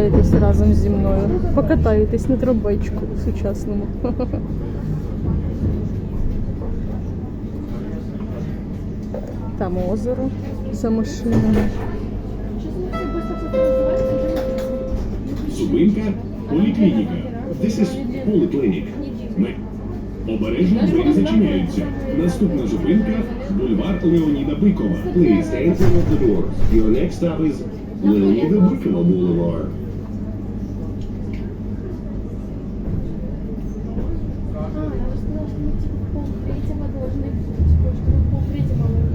прогуляєтесь разом зі мною. Покатаєтесь на трамвайчику сучасному. Там озеро за машинами. Зупинка поліклініка. This is polyclinic. Ми обережно двері зачиняються. Наступна зупинка бульвар Леоніда Бикова. Please enter the doors. Your next stop is Leonida Bykova Boulevard.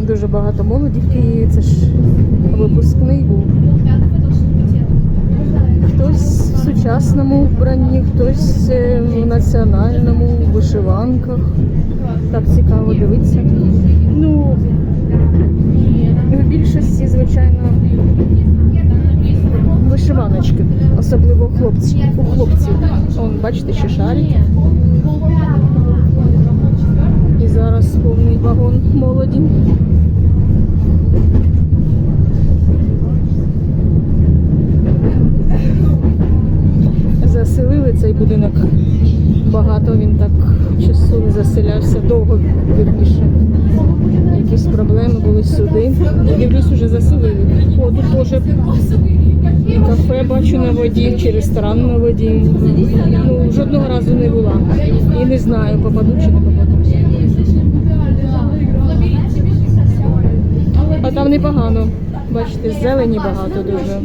Дуже багато молоді і це ж випускний був. Хтось в сучасному вбранні, хтось е, в національному, в вишиванках. Так цікаво дивитися. Ну, в більшості, звичайно, вишиваночки, особливо хлопці, у хлопців. Он, бачите, ще шарики. І зараз повний вагон молоді. Заселили цей будинок. Багато він так часу не заселявся, довго вірніше. Якісь проблеми були сюди. Дивлюсь, уже заселили. О, тут теж кафе бачу на воді, чи ресторан на воді. Ну, жодного разу не була. І не знаю, попаду чи не попаду. А там непогано. Бачите, зелені багато дуже.